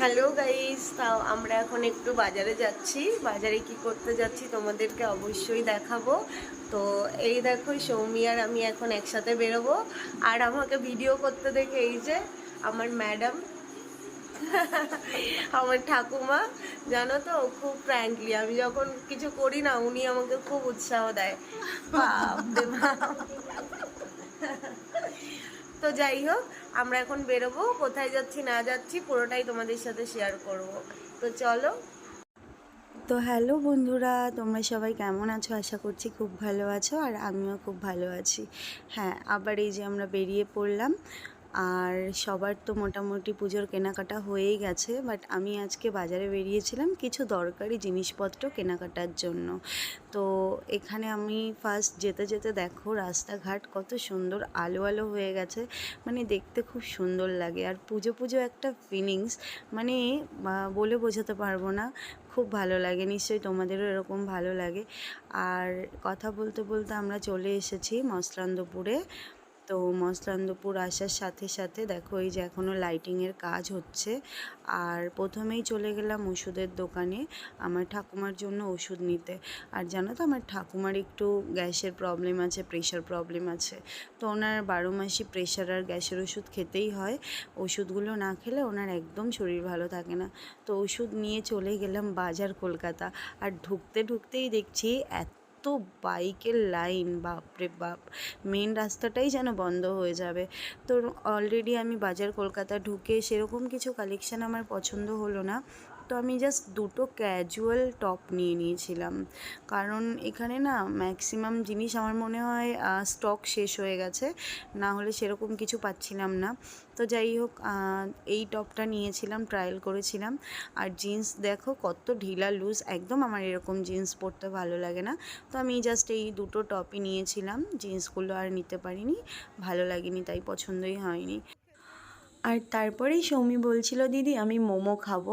Hello guys, তাও আমরা এখন একটু বাজারে যাচ্ছি। বাজারে কি করতে যাচ্ছি তোমাদেরকে অবশ্যই দেখাবো। তো এই দেখো, সৌমি আর আমি এখন একসাথে বেরোবো। আর আমাকে ভিডিও করতে দেখে এই যে আমার ম্যাডাম আমার ঠাকুমা, জানো তো, খুব ফ্র্যাঙ্কলি আমি যখন কিছু করি না, উনি আমাকে খুব উৎসাহ দেয়। তো যাই হোক আমরা এখন বেরোবো, কোথায় যাচ্ছি না যাচ্ছি পুরোটাই তোমাদের সাথে শেয়ার করব। তো চলো। তো হ্যালো বন্ধুরা, তোমরা সবাই কেমন আছো? আশা করছি খুব ভালো আছো আর আমিও খুব ভালো আছি। হ্যাঁ আবার এই যে আমরা বেরিয়ে পড়লাম। আর সবার তো মোটামুটি পুজোর কেনাকাটা হয়েই গেছে বাট আমি আজকে বাজারে বেরিয়েছিলাম কিছু দরকারি জিনিসপত্র কেনাকাটার জন্য। তো এখানে আমি ফার্স্ট যেতে যেতে দেখো রাস্তাঘাট কত সুন্দর, আলো আলো হয়ে গেছে মানে দেখতে খুব সুন্দর লাগে। আর পুজো পুজো একটা ফিলিংস মানে বলে বোঝাতে পারব না, খুব ভালো লাগে, নিশ্চয়ই তোমাদেরও এরকম ভালো লাগে। আর কথা বলতে বলতে আমরা চলে এসেছি মসলান্দপুরে। তো মসলান্দপুর আসার সাথে সাথে দেখো এই যে এখনও লাইটিংয়ের কাজ হচ্ছে। আর প্রথমেই চলে গেলাম ওষুধের দোকানে আমার ঠাকুমার জন্য ওষুধ নিতে। আর জানো তো আমার ঠাকুমার একটু গ্যাসের প্রবলেম আছে প্রেশার প্রবলেম আছে। তো ওনার বারো মাসই প্রেশার আর গ্যাসের ওষুধ খেতেই হয়। ওষুধগুলো না খেলে ওনার একদম শরীর ভালো থাকে না। তো ওষুধ নিয়ে চলে গেলাম বাজার কলকাতা। আর ঢুকতে ঢুকতেই দেখছি এত বাইকের লাইন, বাপরে বাপ। মেন রাস্তাটাই যেন বন্ধ হয়ে যাবে। তো অলরেডি আমি বাজার কলকাতা ঢুকে সেরকম কিছু কালেকশান আমার পছন্দ হলো না। তো আমি জাস্ট দুটো ক্যাজুয়াল টপ নিয়ে নিয়েছিলাম। কারণ এখানে না ম্যাক্সিমাম জিনিস আমার মনে হয় স্টক শেষ হয়ে গেছে, না হলে সেরকম কিছু পাচ্ছিলাম না। তো যাই হোক এই টপটা নিয়েছিলাম ট্রায়াল করেছিলাম। আর জিন্স দেখো কত ঢিলা লুজ একদম আমার এরকম জিন্স পরতে ভালো লাগে না। তো আমি জাস্ট এই দুটো টপই নিয়েছিলাম জিন্সগুলো আর নিতে পারিনি, ভালো লাগেনি, তাই পছন্দই হয়নি। আর তারপরেই সৌমি বলছিল, দিদি, আমি মোমো খাব।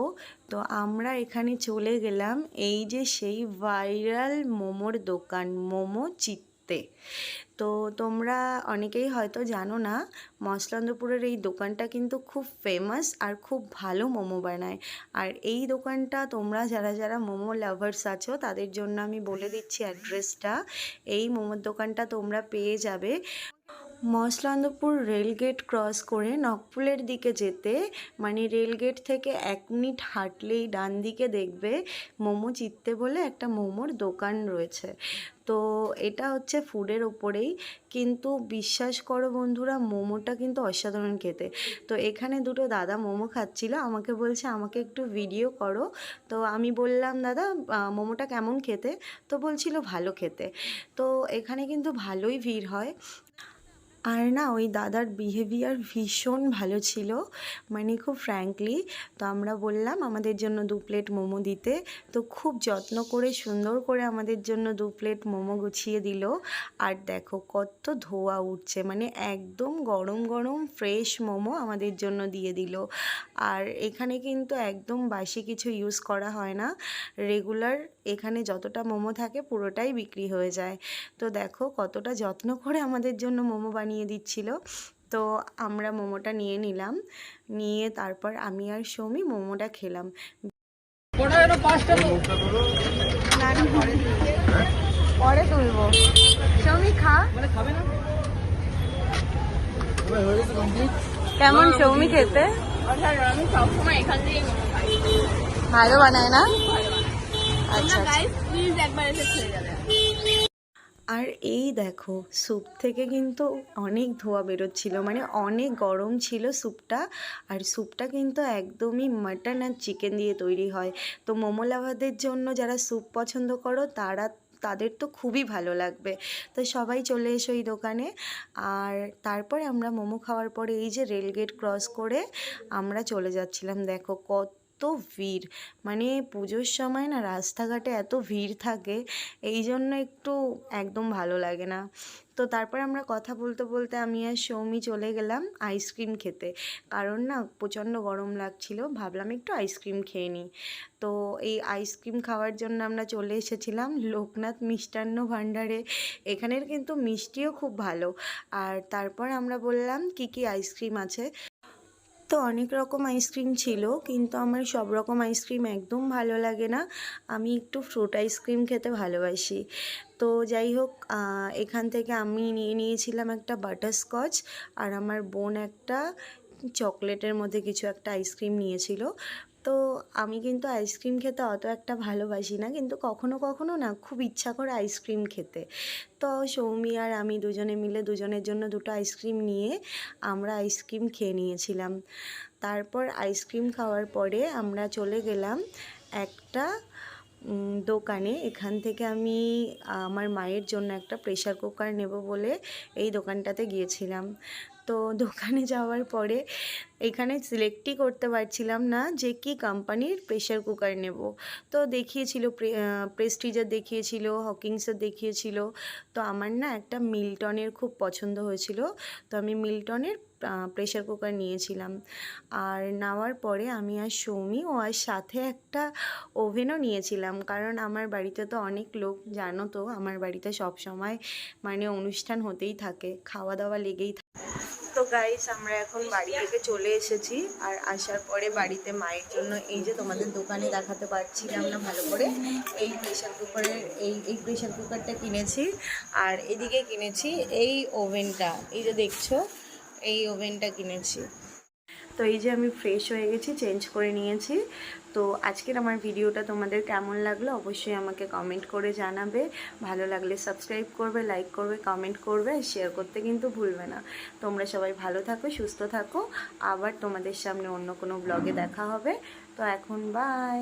তো আমরা এখানে চলে গেলাম এই যে সেই ভাইরাল মোমোর দোকান, মোমো চিত্তে। তো তোমরা অনেকেই হয়তো জানো না, মসলান্দপুরের এই দোকানটা কিন্তু খুব ফেমাস আর খুব ভালো মোমো বানায়। আর এই দোকানটা তোমরা যারা যারা মোমো লাভার্স আছো, তাদের জন্য আমি বলে দিচ্ছি অ্যাড্রেসটা এই মোমোর দোকানটা তোমরা পেয়ে যাবে। মসলান্দপুর রেলগেট ক্রস করে নকপুলের দিকে যেতে মানে রেলগেট থেকে এক মিনিট হাঁটলেই ডান দিকে দেখবে মোমো চিত্তে বলে একটা মোমোর দোকান রয়েছে। তো এটা হচ্ছে ফুডের ওপরেই। কিন্তু বিশ্বাস করো বন্ধুরা, মোমোটা কিন্তু অসাধারণ খেতে। তো এখানে দুটো দাদা মোমো খাচ্ছিল, আমাকে বলছে, আমাকে একটু ভিডিও করো। তো আমি বললাম, দাদা মোমোটা কেমন খেতে? তো বলছিল, ভালো খেতে। তো এখানে কিন্তু ভালোই ভিড় হয়। আর না, ওই দাদার বিহেভিয়ার ভীষণ ভালো ছিল। মানে খুব ফ্র্যাঙ্কলি তো আমরা বললাম আমাদের জন্য দু প্লেট মোমো দিতে। তো খুব যত্ন করে, সুন্দর করে আমাদের জন্য দু প্লেট মোমো গুছিয়ে দিল। আর দেখো কত ধোয়া উঠছে মানে একদম গরম গরম ফ্রেশ মোমো আমাদের জন্য দিয়ে দিল। আর এখানে কিন্তু একদম বাসি কিছু ইউজ করা হয় না। রেগুলার এখানে যতটা মোমো থাকে পুরোটাই বিক্রি হয়ে যায়। তো দেখো কতটা যত্ন করে আমাদের জন্য মোমো বানিয়ে দিচ্ছিল। তো আমরা মোমোটা নিয়ে নিলাম। নিয়ে তারপর আমি আর সৌমি মোমোটা খেলাম। পরে তুলবো। সৌমি খা। কেমন সৌমি খেতে? থেকে ভালো বানায় না? আচ্ছা গাইস প্লিজ একবার এসে খেয়ে যাবে। আর এই দেখো স্যুপ থেকে কিন্তু অনেক ধোয়া বেরোচ্ছিল মানে অনেক গরম ছিল স্যুপটা আর স্যুপটা কিন্তু একদমই মাটন আর চিকেন দিয়ে তৈরি হয়। তো মোমো লাভারদের জন্য যারা স্যুপ পছন্দ করো তারা তাদের তো খুবই ভালো লাগবে। তো সবাই চলে এসো এই দোকানে আর তারপরে আমরা মোমো খাওয়ার পরে এই যে রেলগেট ক্রস করে আমরা চলে যাচ্ছিলাম। দেখো কত ভিড়। মানে পুজোর সময় না রাস্তাঘাটে এত ভিড় থাকে এই জন্য একটু একদম ভালো লাগে না। তো তারপর আমরা কথা বলতে বলতে আমি আর সৌমি চলে গেলাম আইসক্রিম খেতে। কারণ না প্রচণ্ড গরম লাগছিল, ভাবলাম একটু আইসক্রিম খেয়ে নিই। তো এই আইসক্রিম খাওয়ার জন্য আমরা চলে এসেছিলাম লোকনাথ মিষ্টান্ন ভাণ্ডারে। এখানের কিন্তু মিষ্টিও খুব ভালো। আর তারপর আমরা বললাম কি কি আইসক্রিম আছে? তো অনেক রকম আইসক্রিম ছিল, কিন্তু আমার সব রকম আইসক্রিম একদম ভালো লাগে না। আমি একটু ফ্রুট আইসক্রিম খেতে ভালোবাসি। তো যাই হোক এখান থেকে আমি নিয়ে নিয়েছিলাম একটা বাটারস্কচ আর আমার বোন একটা চকলেটের মধ্যে কিছু একটা আইসক্রিম নিয়েছিল। তো আমি কিন্তু আইসক্রিম খেতে অত একটা ভালোবাসি না। কিন্তু কখনো কখনো না খুব ইচ্ছা করে আইসক্রিম খেতে। তো সৌমি আর আমি দুজনে মিলে দুজনের জন্য দুটো আইসক্রিম নিয়ে আমরা আইসক্রিম খেয়ে নিয়েছিলাম। তারপর আইসক্রিম খাওয়ার পরে আমরা চলে গেলাম একটা দোকানে। এখান থেকে আমি, আমার মায়ের জন্য একটা প্রেশার কুকার নেব বলে এই দোকানটাতে গিয়েছিলাম। তো দোকানে যাওয়ার পরে এখানে সিলেক্টই করতে পারছিলাম না যে কি কোম্পানির প্রেশার কুকার নেব। তো দেখিয়েছিল প্রেস্টিজার দেখিয়েছিল হকিংসের দেখিয়েছিল। তো আমার না একটা মিল্টনের খুব পছন্দ হয়েছিল। তো আমি মিল্টনের প্রেশার কুকার নিয়েছিলাম। আর নেওয়ার পরে আমি আর সৌমি ও আর সাথে একটা ওভেনও নিয়েছিলাম। কারণ আমার বাড়িতে তো অনেক লোক, জানো তো, আমার বাড়িতে সব সময় মানে অনুষ্ঠান হতেই থাকে খাওয়া দাওয়া লেগেই থাকে। তো গাইস আমরা এখন বাড়ি থেকে চলে এসেছি আর আসার পরে বাড়িতে মায়ের জন্য এই যে তোমাদের দোকানে দেখাতে পারছি না ভালো করে এই প্রেশার কুকারের এই এই প্রেশার কুকারটা কিনেছি আর এদিকে কিনেছি এই ওভেনটা এই যে দেখছ, এই ওভেনটা কিনেছি। তো এই যে আমি ফ্রেশ হয়ে গেছি চেঞ্জ করে নিয়েছি। তো আজকের আমার ভিডিওটা তোমাদের কেমন লাগল অবশ্যই আমাকে কমেন্ট করে জানাবে। ভালো লাগলে সাবস্ক্রাইব করবে লাইক করবে কমেন্ট করবে শেয়ার করতে কিন্তু ভুলবে না। তোমরা সবাই ভালো থাকো, সুস্থ থাকো। আবার তোমাদের সামনে অন্য কোনো ব্লগে দেখা হবে। তো এখন বাই